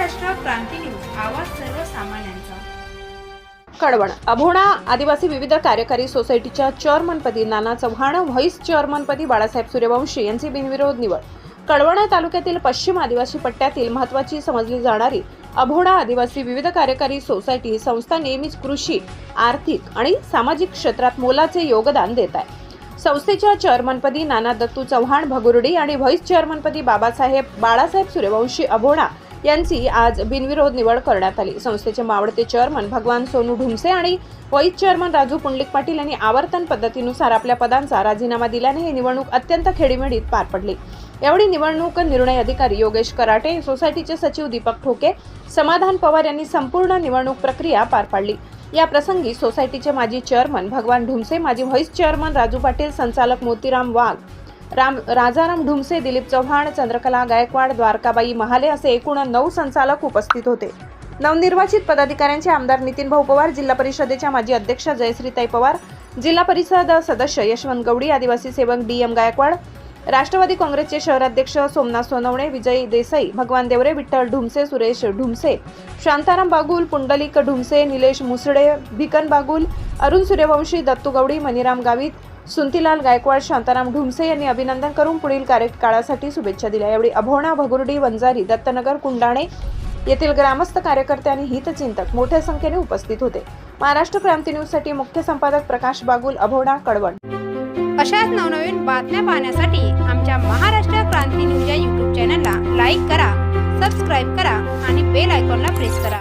क्रांती news आवाज सर्वसामान्यांचा. कडवण. अभोणा आदिवासी विविध कार्यकारी सोसायटीच्या चेअरमनपदी नाना चव्हाण व्हाईस चेअरमनपदी बाळासाहेब सूर्यवंशी यांची बिनविरोध निवड. कडवणा तालुक्यातील पश्चिम आदिवासी पट्ट्यातील महत्वाची समजली जाणारी अभोणा आदिवासी विविध कार्यकारी सोसायटी संस्था नेहमीच कृषी आर्थिक आणि सामाजिक क्षेत्रात मोलाचे योगदान देत आहे. संस्थेच्या चेअरमनपदी नाना दत्तू चव्हाण भगुर्डी आणि व्हाईस चेअरमनपदी बाबासाहेब बाळासाहेब सूर्यवंशी अभोणा यांची आज बिनविरोध निवड करण्यात आली. संस्थेचे मावळते चेअरमन भगवान सोनू ढुमसे आणि व्हाईस चेअरमन राजू पुंडलिक पाटील यांनी आवर्तन पद्धतीनुसार आपल्या पदांचा राजीनामा दिल्याने ही निवडणूक अत्यंत खेडीमेडीत पार पडली. यावेळी निवडणूक निर्णय अधिकारी योगेश कराटे सोसायटीचे सचिव दीपक ठोके समाधान पवार यांनी संपूर्ण निवडणूक प्रक्रिया पार पाडली. या प्रसंगी सोसायटीचे माजी चेअरमन भगवान ढुमसे माजी व्हाईस चेअरमन राजू पाटील संचालक मोतीराम वाघ राम राजाराम ढुमसे दिलीप चव्हाण चंद्रकला गायकवाड द्वारकाबाई महाले असे एकूण नऊ संचालक उपस्थित होते. नवनिर्वाचित पदाधिकाऱ्यांचे आमदार नितीन भाऊ पवार जिल्हा परिषदेच्या माजी अध्यक्षा जयश्रीताई पवार जिल्हा परिषद सदस्य यशवंत गवडी आदिवासी सेवक डी एम गायकवाड राष्ट्रवादी काँग्रेसचे शहराध्यक्ष सोमनाथ सोनवणे विजय देसाई भगवान देवरे विठ्ठल ढुमसे सुरेश ढुमसे शांताराम बागुल पुंडलिक ढुमसे निलेश मुसडे भिकन बागुल अरुण सूर्यवंशी दत्तू गवडी मनीराम गावित सुंतीलाल गायकवाड शांताराम ढुमसे यांनी अभिनंदन करून पुढील कार्यकाळासाठी शुभेच्छा दिल्या. यावेळी अभोणा भगुर्डी वंजारी दत्तनगर कुंडाणे येथील ग्रामस्थ कार्यकर्ते आणि हितचिंतक मोठ्या संख्येने उपस्थित होते. महाराष्ट्र क्रांती न्यूजसाठी मुख्य संपादक प्रकाश बागुल अभोणा कडवण. अशाच नवनवीन बातम्या पाहण्यासाठी आमच्या महाराष्ट्र क्रांती न्यूज या यूट्यूब चॅनलला लाईक करा सबस्क्राईब करा आणि बेल आयकॉनला प्रेस करा.